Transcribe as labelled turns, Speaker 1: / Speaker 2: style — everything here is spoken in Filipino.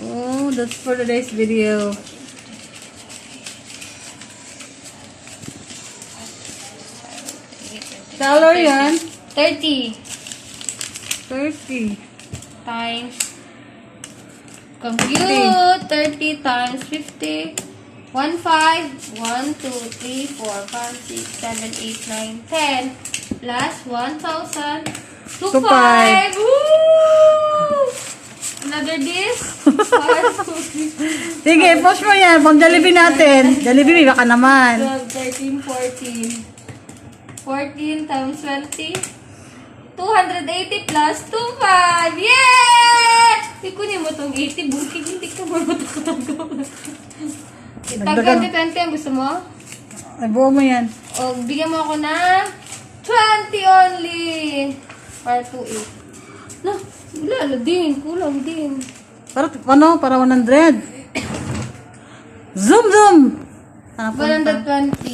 Speaker 1: Oh, that's for today's video. Dollar yan?
Speaker 2: 30
Speaker 1: 30.
Speaker 2: times compute 30 times 50 1 5 1 2 3 4 5 6 7 8 9 10 plus 1000 2
Speaker 1: five.
Speaker 2: 5 Woo! Another three,
Speaker 1: Sige, post mo yan. Pang Jollibee natin. Jollibee, baka naman.
Speaker 2: 12, 13, 14. 14 times 20. 280 plus 25! Yeah! Ikunin mo tong 80. Bukid, hindi ka marunong tagaw. Tag
Speaker 1: Dagdagan.
Speaker 2: 20, 20 ang gusto mo?
Speaker 1: Ay, buo mo yan.
Speaker 2: O, bigyan mo ako ng 20 only. Para 2.8. No, wala din. Kulang din.
Speaker 1: Para, ano? Para 100. Zoom, zoom! Ano pa?
Speaker 2: 120. Ay, hindi.